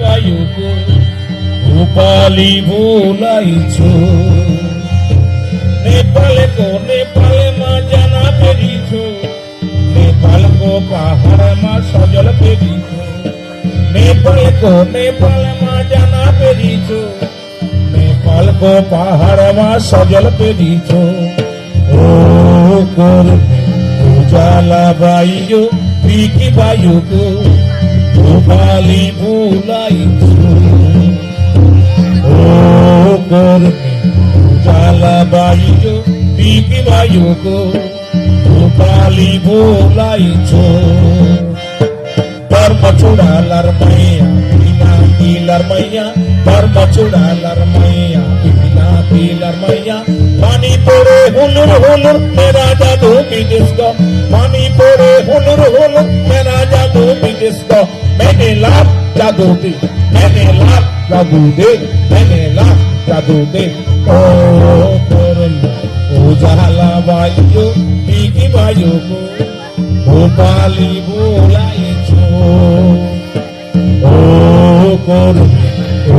বায়ুকো রূপালি ভোলাইছ। নেপালে কো নেপালে মা জানা পেরিছ। নেপাল কো পাহাড় মা সজল পেরিছ। নেপাল কো নেপাল মা জানা পেরিছ। নেপাল কো পাহাড় মা সজল পেরিছ। ও কর উজালা বায়ু পিকি বায়ু রূপালি ভুলাইছো ও করবে উজালা বায়ু পিকি বায়ু গো। রূপালি ভুলাইছো ধর্ম চূড়ালার মাইয়া বিনা তিলার মাইয়া ধর্ম চূড়ালার মাইয়া বিনা তিলার মাইয়া পানি পড়ে হুলুর হুলুর মেরা জাদু বিদেশ পানি পড়ে হুলুর হুলুর মেরা होती किसको मैंने लाभ जादू दी मैंने लाभ जादू दे मैंने लाभ जादू दे ओ उजाला वायु बीकी वायु को भोपाली बोलाए छो ओ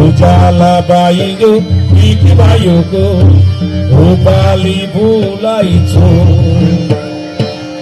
उजाला वायु बीकी वायु को भोपाली बोलाए छो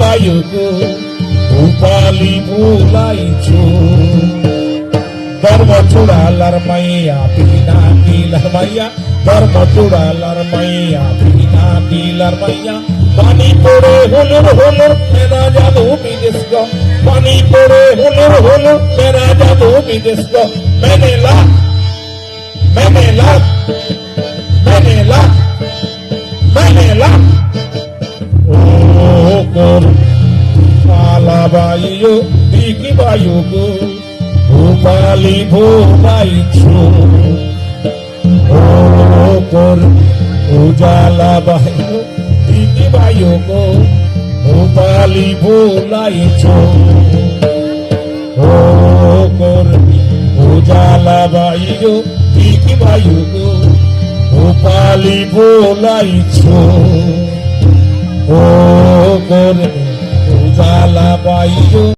ভাইও গো রূপালি ভোলাইছো। ধর্ম চূড়ালার মাইয়া পিনা কিলার মাইয়া ধর্ম চূড়ালার মাইয়া পিনা কিলার মাইয়া পানি পড়ে হুলুর হুলুর মেরা জাদু বিদেশ পানি পড়ে হুলুর হুলুর মেরা জাদু বিদেশ গো मैंने বায়ু দিকি বায়ু গো ভোপালি ভোলাইছো ও কর উজালা বায়ু দিকি বায়ু গো ভোপালি ভোলাইছো ও কর উজালা বায়ু দিকি বায়ু গো ভোপালি ভোলাইছো ও করবে উজালা বায়ু